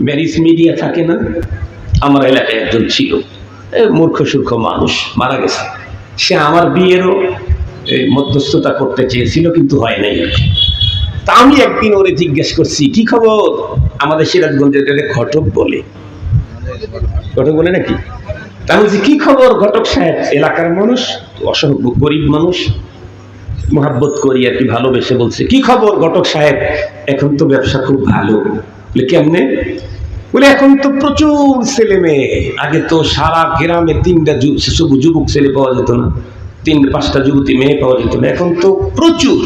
Marriage media থাকে না? আমার এলাকায় একজন ছিল। মূর্খ সূর্খ মানুষ মারা গেছে। সে আমার বিয়েরও মধ্যস্থতা করতে চেয়েছিল কিন্তু হয় নাই। তা আমি একদিন ওরে জিজ্ঞেস করছি কি খবর? আমাদের সিরাজগঞ্জে এটাকে ঘটক বলে। ঘটক বলে নাকি? তা বলছি, কি খবর ঘটক সাহেব? এলাকার মানুষ অসংখ্য গরিব মানুষ। মহাব্বত করি আর কি ভালোবেসে বলছে। কি খবর ঘটক সাহেব? এখন তো ব্যবসা খুব ভালো। বলে বলে, এখন তো প্রচুর ছেলে মেয়ে। আগে তো সারা গ্রামে তিনটা শুধু যুবক ছেলে পাওয়া যেত না। তিন পাঁচটা যুবতী মেয়ে পাওয়া যেত না। এখন তো প্রচুর।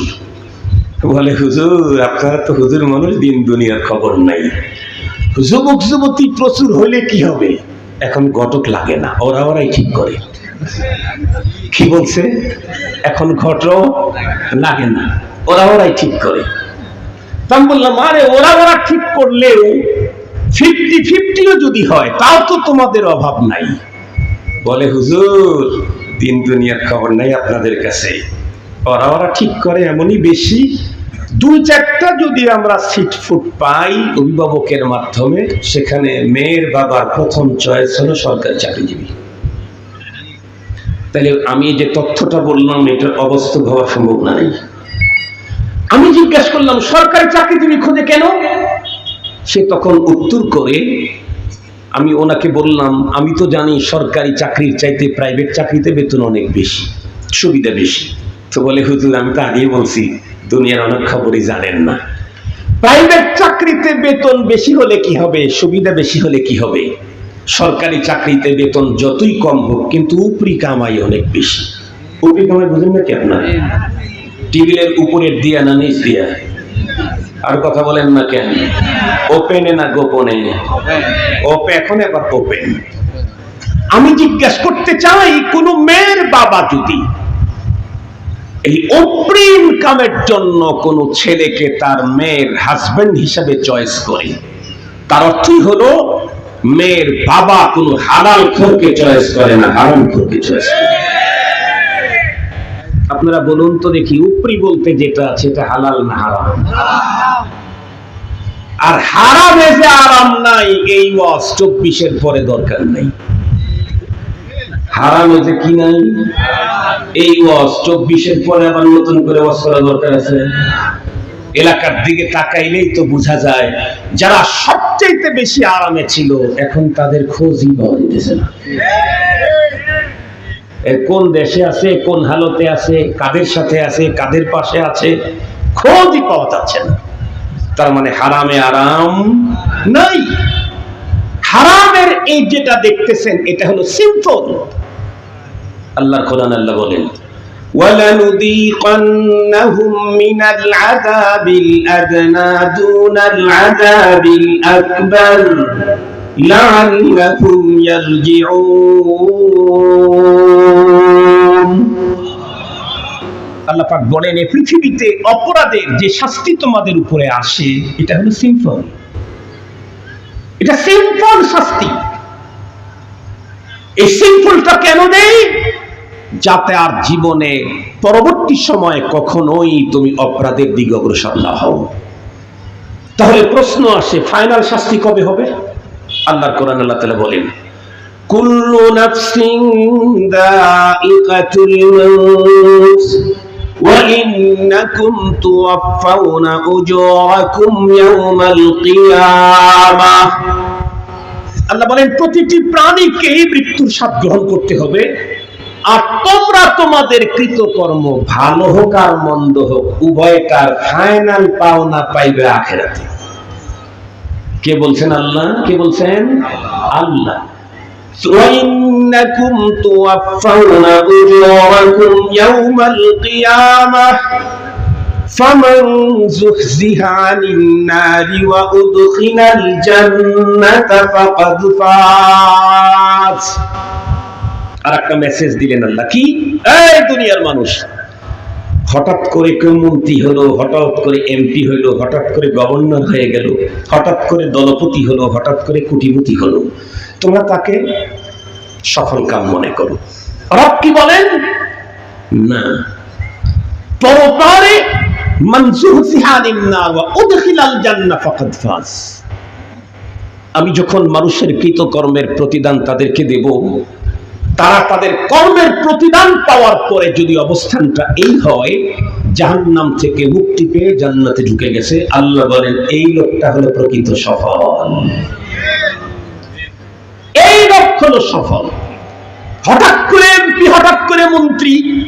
বলে, হুজুর, আপনারা তো হুজুর মানুষ, দিন দুনিয়ার খবর নাই। যুবক যুবতী প্রচুর হলে কি হবে? এখন ঘটক লাগে না, ওরা ওরাই ঠিক করে। কি বলছে? এখন ঘটক লাগে না, ওরা ওরাই ঠিক করে। আমি বললাম, আরে, ওরা ওরা ঠিক করলেও ফিফটি ফিফটিও যদি হয়, তাও তো তোমাদের অভাব নাই। বলে, হুজুর, দিন দুনিয়ার খবর নাই আপনাদের কাছে। ওরা ওরা ঠিক করে, এমনই বেশি। দুই চারটা যদি আমরা সিট ফুট পাই অভিভাবকের মাধ্যমে, সেখানে মেয়ের বাবার প্রথম চয়েস হলো সরকারি চাকরিজীবী। তাহলে আমি যে তথ্যটা বললাম, এটার অবস্থা হওয়ার সম্ভাবনা নেই আমি জিজ্ঞাসা করলাম, সরকারি চাকরিজীবী খোঁজে কেন? সে তখন উত্তর করে, আমি ওনাকে বললাম, আমি তো জানি সরকারি চাকরির চাইতে প্রাইভেট চাকরিতে বেতন অনেক বেশি, সুবিধা বেশি। তো বলে, হুজুর, আমি তো আগেই বলছি, দুনিয়ার অনেক খবরই জানেন না। প্রাইভেট চাকরিতে বেতন বেশি হলে কি হবে? সুবিধা বেশি হলে কি হবে? সরকারি চাকরিতে বেতন যতই কম হোক, কিন্তু উপরি কামাই অনেক বেশি। উপরি কামাই বুঝেন না কি আপনার? টেবিলের উপরের দিয়া না, নিচ দিয়া। আর কথা বলেন না কেন? ওপেনে না গোপনে? ওপে এখন এবার ওপেন আমি জিজ্ঞাসা করতে চাই, কোন মেয়ের বাবা যদি এই অপ্রিম কামের জন্য কোন ছেলেকে তার মেয়ের হাজবেন্ড হিসাবে চয়েস করে, তার অর্থই হলো মেয়ের বাবা কোনো হালাল খোরকে চয়েস করে না, হারাম খোরকে চয়েস করে। আপনারা বলুন তো দেখি, উপরি বলতে যেটা আছে এটা হালাল না হারাম? আর হারামে যে আরাম নাই, এই ওয়াজ চব্বিশের পরে দরকার নেই। হারামে যে কি নাই? এই ওয়াজ চব্বিশের পরে আবার নতুন করে ওয়াজ করা দরকার আছে। এলাকার দিকে তাকাইলেই তো বোঝা যায়, যারা সবচেয়ে বেশি আরামে ছিল, এখন তাদের খোঁজই পাওয়া যেতেছে না। কোন দেশে আছে কোন হালতে আছে কাদের সাথে আছে কাদের পাশে আছে খোঁজই পাওয়া যাচ্ছে না তার মানে হারামে আরাম নাই হারামের এই যেটা দেখতেছেন এটা হলো সিম্পল আল্লাহর কোরআন আল্লাহ বলেন ولنذيقنهم من العذاب الأدنى دون العذاب الأكبر لعلهم يرجعون আল্লাহ পাক বলেন এই পৃথিবীতে অপরাধের যে শাস্তি তোমাদের উপরে আসে এটা হলো সিম্পল এটা সিম্পল শাস্তি এই সিম্পলটা কেন দেয় যাতে আর জীবনে পরবর্তী সময়ে কখনোই তুমি অপরাধের দিকে অগ্রসর না হও তাহলে প্রশ্ন আসে ফাইনাল শাস্তি কবে হবে আল্লাহর কোরআন আল্লাহ তাআলা বলেন কুল্লু নাফসিন দাইকাতুল মাউত وإنكم توفون أجوركم يوم القيامة আল্লাহ বলেন প্রতিটি প্রাণীকেই মৃত্যুর স্বাদ গ্রহণ করতে হবে আর তোমরা তোমাদের কৃতকর্ম ভালো হোক আর মন্দ হোক উভয়টার ফাইনাল পাওনা পাইবে আখেরাতে কে বলছেন আল্লাহ কে বলছেন আল্লাহ وإنكم توفون أجوركم يوم القيامة فمن زحزح عن النار وأدخل الجنة فقد فاز আর একটা মেসেজ দিলেন আল্লাহ কি এই দুনিয়ার মানুষ হঠাৎ করে কেউ মন্ত্রী হলো, হঠাৎ করে এমপি হলো, হঠাৎ করে গভর্নর হয়ে গেল, হঠাৎ করে দলপতি হলো, হঠাৎ করে কুটিপতি হলো। তোমরা তাকে সফল কাম মনে করো। রব কি বলেন? না। পরপারে আমি যখন মানুষের কৃতকর্মের প্রতিদান তাদেরকে দেব তারা তাদের কর্মের প্রতিদান পাওয়ার পরে যদি অবস্থানটা এই হয়, জাহান্নাম থেকে মুক্তি পেয়ে জান্নাতে ঢুকে গেছে। আল্লাহ বলেন, এই লোকটা হলো প্রকৃত সফল। এই লোক হলো সফল। হঠাৎ করে এমপি, হঠাৎ করে মন্ত্রী,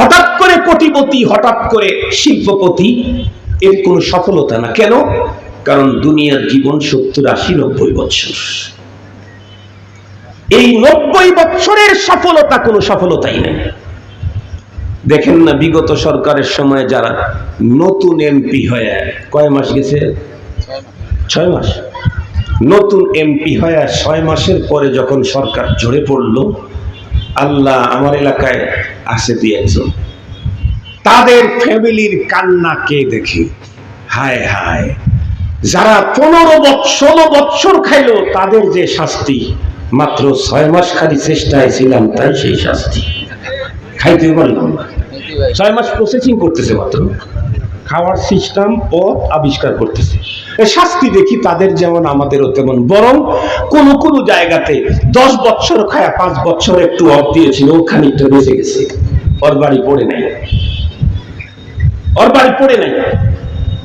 হঠাৎ করে কোটিপতি, হঠাৎ করে শিল্পপতি, এর কোনো সফলতা না। কেন? কারণ দুনিয়ার জীবন সত্তর আশি নব্বই বছর। এই নব্বই বছরের সফলতা কোনো সফলতাই নেই। দেখেন না, বিগত সরকারের সময় যারা নতুন এমপি হয়ে, কয় মাস গেছে? ছয় মাস। নতুন এমপি হয়ে ছয় মাসের পরে যখন সরকার ঝরে পড়ল, আল্লাহ আমার এলাকায় আসে দুই একজন। তাদের ফ্যামিলির কান্না কে দেখে? হায় হায়। যারা পনেরো বৎসর বৎসর খাইলো, তাদের যে শাস্তি মাত্র ছয় মাস খালি চেষ্টায় ছিলাম, তাই সেই শাস্তি। খাইতে পারলাম না। ছয় মাস প্রসেসিং করতেছে মাত্র। খাওয়ার সিস্টেম ও আবিষ্কার করতেছে। শাস্তি দেখি তাদের যেমন আমাদেরও তেমন। বরং কোন কোন জায়গাতে দশ বছর খায়া পাঁচ বছর একটু অফ দিয়েছিল ও খানিকটা বেঁচে গেছে। ওর বাড়ি পড়ে নাই। ওর বাড়ি পড়ে নাই।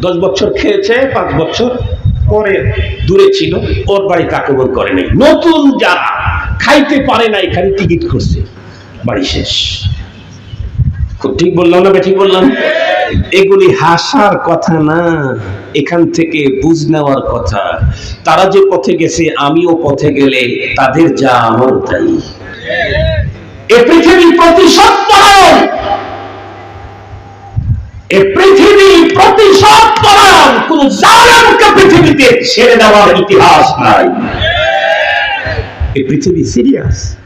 দশ বছর খেয়েছে, পাঁচ বছর পরে দূরে ছিল, ওর বাড়ি আক্রমণ করে নাই। নতুন যারা খাইতে পারে নাই, খালি টিকিট করছে বাড়ি শেষ। খুব ঠিক বললাম না ঠিক বললাম? এগুলি হাসার কথা না, এখান থেকে বুঝ নেওয়ার কথা। তারা যে পথে গেছে, আমিও পথে গেলে তাদের যা আমার তাই। এ পৃথিবী প্রতিশোধ পরায়ণ এ পৃথিবী কোন পৃথিবীতে ছেড়ে দেওয়ার ইতিহাস নাই। এ পৃথিবী সিরিয়াস।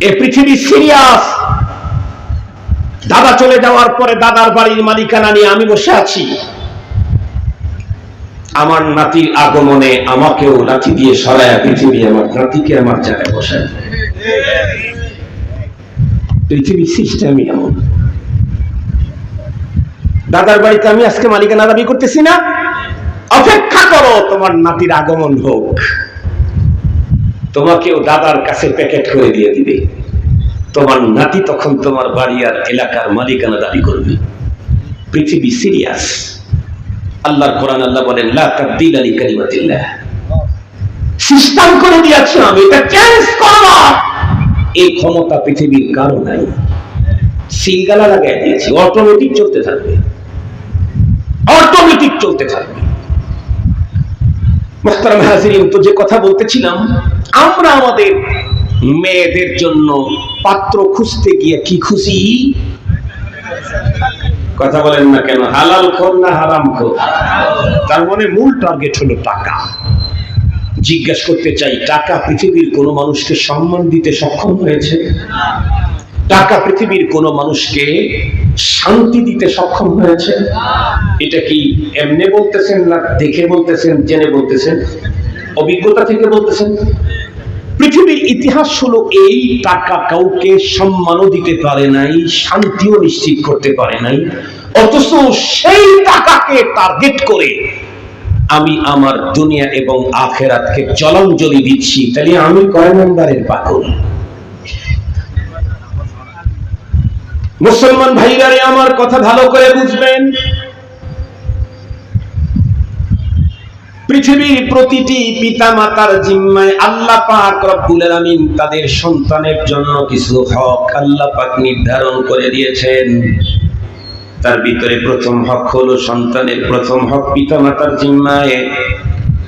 এ পৃথিবী সিরিয়াস। দাদা চলে যাওয়ার পরে দাদার বাড়ির মালিকানা নিয়ে আমি বসে আছি। আমার নাতির আগমনে আমাকেও লাঠি দিয়ে সরায়, পৃথিবী আমার নাতিকে আমার জায়গায় বসায়। পৃথিবী সিস্টেমই এমন। দাদার বাড়িতে আমি আজকে মালিকানা দাবি করতেছি না। অপেক্ষা করো, তোমার নাতির আগমন হোক। তোমাকেও দাদার কাছে প্যাকেট করে দিয়ে দিবে। তোমার নাতি তখন তোমার বাড়ি আর এলাকার মালিকানা দাবি করবে। পৃথিবী সিরিয়াস। আল্লাহর কোরআন আল্লাহ বলেন, লা আলি কালিমাতিল্লাহ। সিস্টেম করে দিয়েছে আমি, এটা চেঞ্জ করব এই ক্ষমতা পৃথিবীর কারও নাই। সিলগালা লাগাই দিয়েছি অটোমেটিক চলতে থাকবে। অটোমেটিক চলতে থাকবে। মোহতারাম হাজিরিন, তো যে কথা বলতেছিলাম, আমরা আমাদের মেয়েদের জন্য পাত্র খুঁজতে গিয়ে কি খুশি? কথা বলেন না কেন, হালাল খোর না হারাম খোর? তার মানে মূল টার্গেট হলো টাকা। জিজ্ঞাসা করতে চাই, টাকা পৃথিবীর কোন মানুষকে সম্মান দিতে সক্ষম হয়েছে? টাকা পৃথিবীর কোন মানুষকে শান্তি দিতে সক্ষম হয়েছে? এটা কি এমনি বলতেছেন না দেখে বলতেছেন, জেনে বলতেছেন? অভিজ্ঞতা থেকে বলতেছেন? পৃথিবীর ইতিহাস হলো এই, টাকা কাউকে সম্মানও দিতে পারে নাই, শান্তিও নিশ্চিত করতে পারে নাই, অথচ সেই টাকাকে টার্গেট করে আমি আমার দুনিয়া এবং আখেরাতকে জলাঞ্জলি দিচ্ছি। তাহলে আমি কয় নম্বরের পাগল? মুসলমান ভাইরারে আমার কথা ভালো করে বুঝবেন। পৃথিবীর প্রতিটি পিতা মাতার জিম্মায় আল্লাহ পাক রব্বুল আলামিন তাদের সন্তানের জন্য কিছু হক আল্লাহ পাক নির্ধারণ করে দিয়েছেন। তার ভিতরে প্রথম হক হলো সন্তানের প্রথম হক পিতা মাতার জিম্মায়।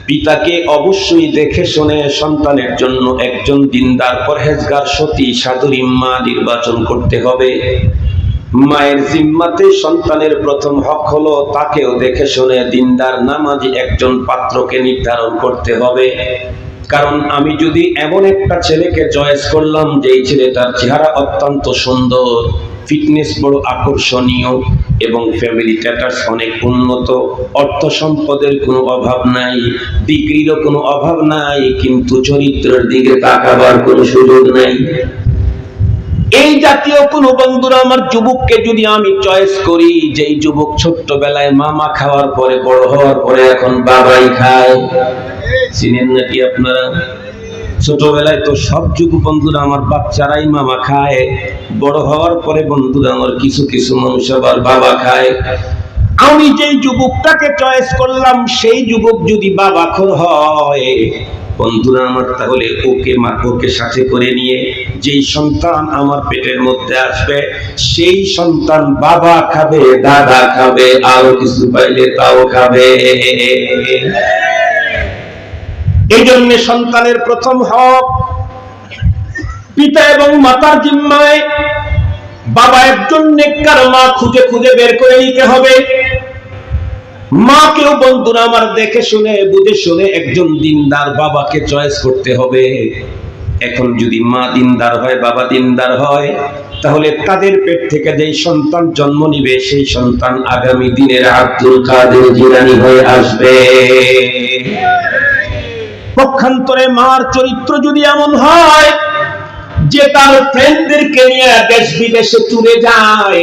পিতাকে অবশ্যই দেখে শুনে সন্তানের জন্য একজন দিনদার, পরহেজগার, সতী, সাধুরী মা নির্বাচন করতে হবে। মায়ের জিম্মাতে সন্তানের প্রথম হক হলো তাকেও দেখে শুনে দিনদার নামাজি একজন পাত্রকে নির্ধারণ করতে হবে। কারণ আমি যদি এমন একটা ছেলেকে চয়েস করলাম যে এই ছেলেটার চেহারা অত্যন্ত সুন্দর, ফিটনেস বড় আকর্ষণীয় এবং ফ্যামিলি স্ট্যাটাস অনেক উন্নত, অর্থ সম্পদের কোনো অভাব নাই, ডিগ্রিরও কোনো অভাব নাই, কিন্তু চরিত্রের দিকে তাকাবার কোনো সুযোগ নাই। এই জাতীয় কোন বন্ধুরা আমার যুবককে যদি আমি চয়েস করি, যেই যুবক ছোট্টবেলায় মামা খাওয়ার পরে, বড় হওয়ার পরে এখন বাবাই খায়। চিনেন নাকি আপনারা? ছোটবেলায় তো সব যুগ বন্ধুরা আমার বাচ্চারাই মামা খায়। বড় হওয়ার পরে বন্ধুরা আমার কিছু কিছু মানুষ আবার বাবা খায়। আমি যেই যুবকটাকে চয়েস করলাম, সেই যুবক যদি বাবা খোর হয় বন্ধুরা আমার, তাহলে ওকে মা, ওকে সাথে করে নিয়ে যেই সন্তান আমার পেটের মধ্যে আসবে, সেই সন্তান বাবা খাবে, দাদা খাবে, আরও কিছু পাইলে তাও খাবে। এই জন্য সন্তানের প্রথম হক পিতা এবং মাতার জিম্মায় বাবা একজন নেককার মা খুঁজে খুঁজে বের করে নিতে হবে। মাকেও বন্ধুরা আমার দেখে শুনে, বুঝে শুনে একজন দিনদার বাবাকে চয়েস করতে হবে। এখন যদি মা দিনদার হয়, বাবা দিনদার হয়, তাহলে তাদের পেট থেকে যেই সন্তান জন্ম নিবে, সেই সন্তান আগামী দিনের আব্দুল কাদের জিলানি হয়ে আসবে। পক্ষান্তরে মার চরিত্র যদি এমন হয়, যে তার ফ্রেন্ডদেরকে নিয়ে দেশ বিদেশে টুরে যায়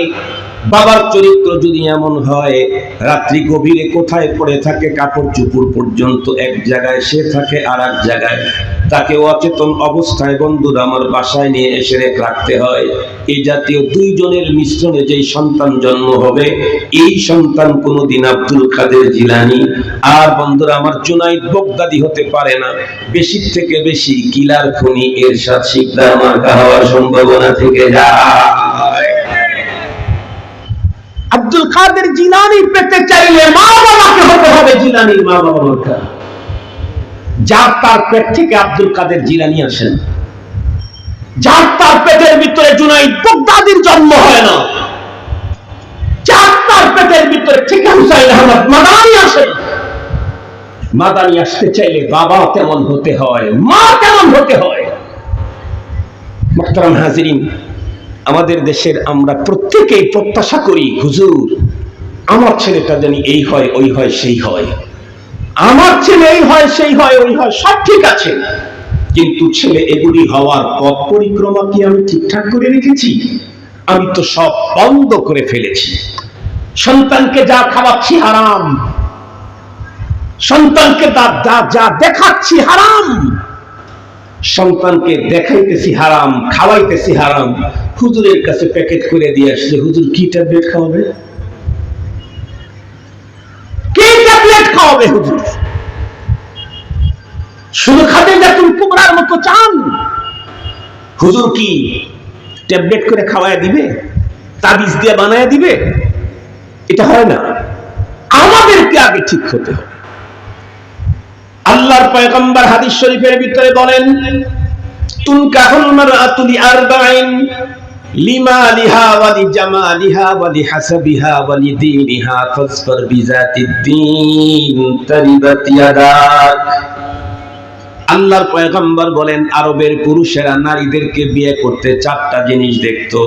বাবার চরিত্র যদি এমন হয়, রাত্রি গভীরে কোথায় পড়ে থাকে কাপড় চুপুর পর্যন্ত এক জায়গায় সে থাকে আর এক জায়গায়। তাকে অচেতন অবস্থায় বন্ধুরা আমার বাসায় নিয়ে এসে রেখ রাখতে হয়। এই জাতীয় দুইজনের মিশ্রণে যেই সন্তান জন্ম হবে, এই সন্তান কোনোদিন আব্দুল কাদের জিলানি। আর বন্ধুরা, আমার জুনাইদ বগদাদি হতে পারে না। বেশি থেকে বেশি কিলার খনি এর সাথে শিকদার মার্কা হওয়ার সম্ভাবনা থেকে যায়। কাদের জিলানি পেতে চাইলে মা বাবাকে হতে হবে জিলানির মা বাবা দরকার যার তার পেট থেকে আব্দুল কাদের জিলানি আসেন। যার তার পেটের ভিতরে জুনাইদ বগদাদির জন্ম হয় না। যার তার পেটের ভিতরে ঠিক হুসাইন আহমদ মাদানি আসে মাদানি আসতে চাইলে বাবা তেমন হতে হয়, মা তেমন হতে হয়। মোহতারাম হাজিরিন আমাদের দেশের আমরা প্রত্যেকেই প্রত্যাশা করি, হুজুর, আমার ছেলেটা জানি এই হয়, ওই হয়, সেই হয়। আমার ছেলে এই হয়, সেই হয়, ওই হয়, সব ঠিক আছে। কিন্তু ছেলে এগুলি হওয়ার পথ পরিক্রমা কি আমি ঠিকঠাক করে রেখেছি? আমি তো সব বন্ধ করে ফেলেছি। সন্তানকে যা খাওয়াচ্ছি হারাম। সন্তানকে যা- দেখাচ্ছি হারাম। সন্তানকে দেখাইতেছি হারাম, খাওয়াইতেছি হারাম। হুজুরের কাছে প্যাকেট করে দিয়ে আসলে হুজুর কি ট্যাবলেট খাওয়াবে? ট্যাবলেট খাওয়াবে হুজুর? শুধু খাতে তুমি কুমড়ার মতো চান। হুজুর কি ট্যাবলেট করে খাওয়ায় দিবে? তাবিজ দিয়ে বানায় দিবে? এটা হয় না। আমাদেরকে আগে ঠিক হতে হবে। আল্লাহর পয়গম্বর হাদিস শরীফের ভিতরে বলেন তারিবাত ইয়াদাক আল্লাহর পয়গম্বর বলেন, আরবের পুরুষেরা নারীদেরকে বিয়ে করতে চারটা জিনিস দেখতো।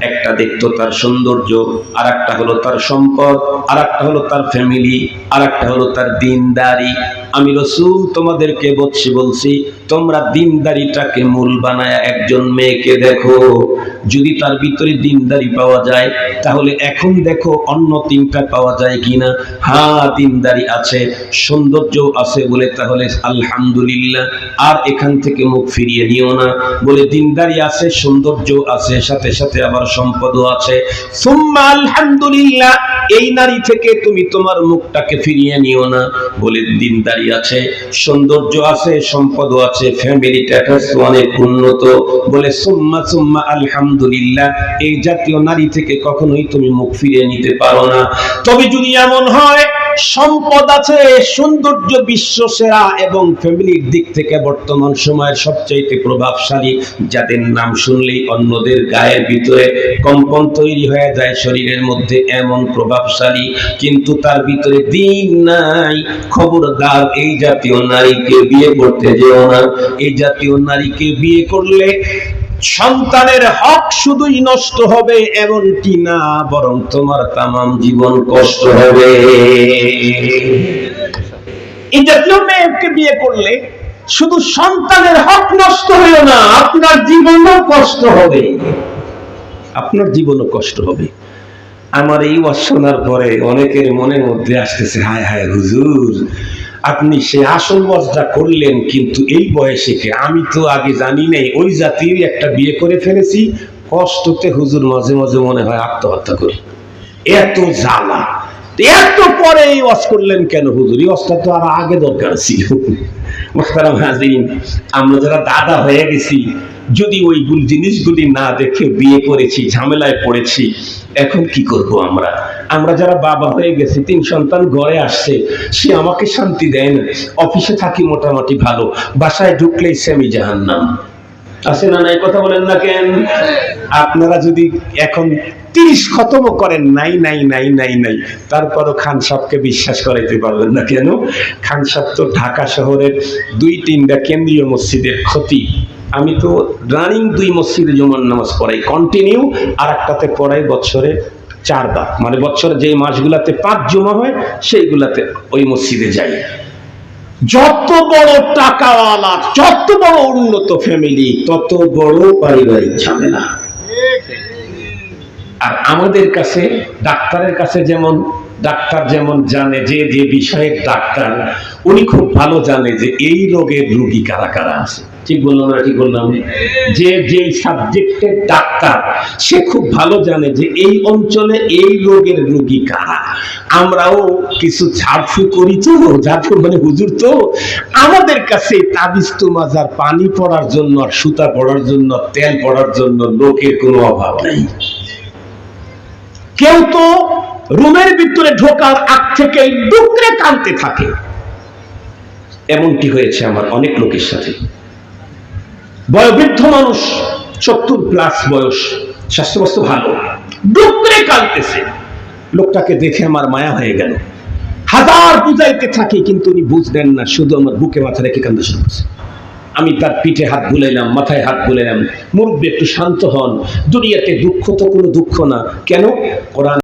একটা দেখতো তার সৌন্দর্য আর একটা হলো তার সম্পদ আর একটা হলো তার ফ্যামিলি আর একটা হলো তার দিনদারি। আমি রসুল তোমাদেরকে বলছি বলছি, তোমরা দিনদারিটাকে মূল বানায় একজন মেয়েকে দেখো। যদি তার ভিতরে দিনদারি পাওয়া যায়, তাহলে এখন দেখো অন্য তিনটা পাওয়া যায় কিনা। হ্যাঁ দিনদারি আছে, সৌন্দর্য আছে বলে তাহলে আলহামদুলিল্লাহ। আর এখান থেকে মুখ ফিরিয়ে নিও না। বলে দিনদারি আছে, সৌন্দর্য আছে, সাথে সাথে আবার সম্পদও আছে। সুম্মা আলহামদুলিল্লাহ, এই নারী থেকে তুমি তোমার মুখটাকে ফিরিয়ে নিও না। বলে দিনদারি আছে, সৌন্দর্য আছে সম্পদ আছে ফ্যামিলি স্ট্যাটাস অনেক উন্নত। বলে, সুম্মা সুম্মা, আলহামদুলিল্লাহ, এই জাতীয় নারী থেকে কখনোই তুমি মুখ ফিরিয়ে নিতে পারো না। তবে যদি এমন হয় সম্পদ আছে, সৌন্দর্য বিশ্ব সেরা এবং ফ্যামিলির দিক থেকে বর্তমান সময়ের সবচাইতে প্রভাবশালী যাদের নাম শুনলেই অন্যদের গায়ের ভিতরে কম্পন তৈরি হয়ে যায় শরীরের মধ্যে এমন প্রভাবশালী, কিন্তু তার ভিতরে দিন নাই, খবরদার এই জাতীয় নারীকে বিয়ে করতে যেও না, এই জাতীয় নারীকে বিয়ে করলে সন্তানের হক শুধুই নষ্ট হবে, এমনটি না, বরং তোমার তামাম জীবন কষ্ট হবে। এই জাতীয় মেয়েকে বিয়ে করলে, শুধু সন্তানের হক নষ্ট হইও না, আপনার জীবনও কষ্ট হবে। আপনার জীবনও কষ্ট হবে। আমার এই ওয়াজ শোনার পরে অনেকের মনের মধ্যে আসতেছে, হায় হায় হুজুর আপনি সে আসল ওয়াজটা করলেন, কিন্তু এই বয়সে আমি তো আগে জানি নাই, ওই জাতির একটা বিয়ে করে ফেলেছি। কষ্টতে হুজুর মাঝে মাঝে মনে হয় আত্মহত্যা করি। এত জ্বালা। এত পরে এই ওয়াজ করলেন কেন হুজুর? এই ওয়াজটা তো আর আগে দরকার ছিল। আমরা যারা দাদা হয়ে গেছি, যদি ওই জিনিসগুলি না দেখে বিয়ে করেছি, ঝামেলায় পড়েছি, এখন কি করব আমরা? আমরা যারা বাবা হয়ে গেছি, তিন সন্তান ঘরে আসছে, সে আমাকে শান্তি দেয় না। অফিসে থাকি মোটামুটি ভালো, বাসায় ঢুকলেই সেমি জাহান্নাম আছে না নাই? কথা বলেন না কেন? আপনারা যদি এখন তিরিশ খতম করেন, নাই নাই নাই নাই নাই, তারপরও খান সাহকে বিশ্বাস করাইতে পারবেন না কেন? খান সাহ তো ঢাকা শহরের দুই তিনটা কেন্দ্রীয় মসজিদের ক্ষতি। আমি তো রানিং দুই মসজিদে জমান নামাজ পড়াই কন্টিনিউ আর একটাতে পড়াই বছরে চারবার মানে বছরে যে মাসগুলাতে পাঁচ জমা হয়, সেইগুলাতে ওই মসজিদে যাই। যত বড় টাকাওয়ালা, যত বড় উন্নত ফ্যামিলি তত বড় পারিবারিক ঝামেলা। আর আমাদের কাছে, ডাক্তারের কাছে যেমন, ডাক্তার যেমন জানে যে যে বিষয়ের ডাক্তার, উনি খুব ভালো জানে যে এই রোগের রোগী কারা কারা আছে। ঠিক বললাম না, ঠিক বললাম। যে যে সাবজেক্টের ডাক্তার, সে খুব ভালো জানে যে এই অঞ্চলে এই রোগের রোগী কারা। আমরাও কিছু ঝাড়ফু করি তো, ঝাড়ফু মানে হুজুর তো। আমাদের কাছে তাবিজ তো মাজার, পানি পড়ার জন্য, আর সুতা পড়ার জন্য, তেল পড়ার জন্য লোকের কোনো অভাব নাই। কেউ তো রুমের ভিতরে ঢোকার আগ থেকে ডুকরে কানতে থাকে। এমনটি হয়েছে আমার অনেক লোকের সাথে। বয়োবৃদ্ধ মানুষ, সত্তর প্লাস বয়স, স্বাস্থ্যবস্ত ভালো। ডুকরে কানতেছে লোকটাকে দেখে আমার মায়া হয়ে গেল। হাজার বুঝাইতে থাকি, কিন্তু উনি বুঝলেন না, শুধু আমার বুকে মাথা রেখে কান্দা শুরু করছে। আমি তার পিঠে হাত বুলাইলাম, মাথায় হাত বুলাইলাম। মুরব্বী একটু শান্ত হন। দুনিয়াতে দুঃখ তো কোনো দুঃখ না। কেন? কোরআন